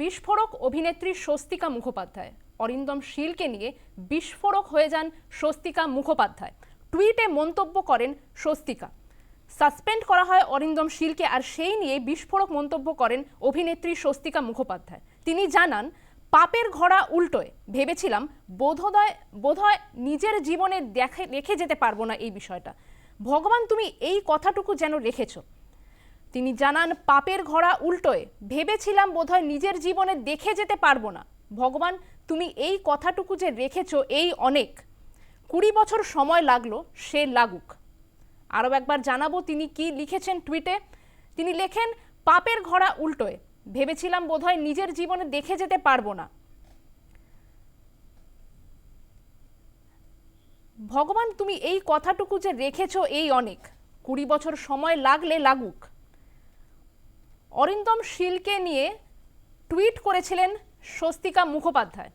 বিস্ফোরক অভিনেত্রী স্বস্তিকা মুখোপাধ্যায়। অরিন্দম শীলকে নিয়ে বিস্ফোরক হয়ে যান স্বস্তিকা মুখোপাধ্যায়। টুইটে মন্তব্য করেন স্বস্তিকা। সাসপেন্ড করা হয় অরিন্দম শীলকে আর সেই নিয়ে বিস্ফোরক মন্তব্য করেন অভিনেত্রী স্বস্তিকা মুখোপাধ্যায়। তিনি জানান, পাপের ঘোড়া উল্টোয়। ভেবেছিলাম বোধোদয় বোধহয় নিজের জীবনে দেখে, রেখে যেতে পারব না এই বিষয়টা। ভগবান তুমি এই কথাটুকু যেন রেখেছো। তিনি জানান, পাপের ঘোড়া উল্টোয়। ভেবেছিলাম বোধহয় নিজের জীবনে দেখে যেতে পারব না। ভগবান, তুমি এই কথাটুকু যে রেখেছো এই অনেক। কুড়ি বছর সময় লাগল, সে লাগুক। আরও একবার জানাব, তিনি কি লিখেছেন টুইটে? তিনি লেখেন, পাপের ঘোড়া উল্টোয়। ভেবেছিলাম বোধহয় নিজের জীবনে দেখে যেতে পারব না। ভগবান, তুমি এই কথাটুকু যে রেখেছো এই অনেক। কুড়ি বছর সময় লাগলে লাগুক। অরিন্দম শীলকে নিয়ে টুইট করেছিলেন স্বস্তিকা মুখোপাধ্যায়।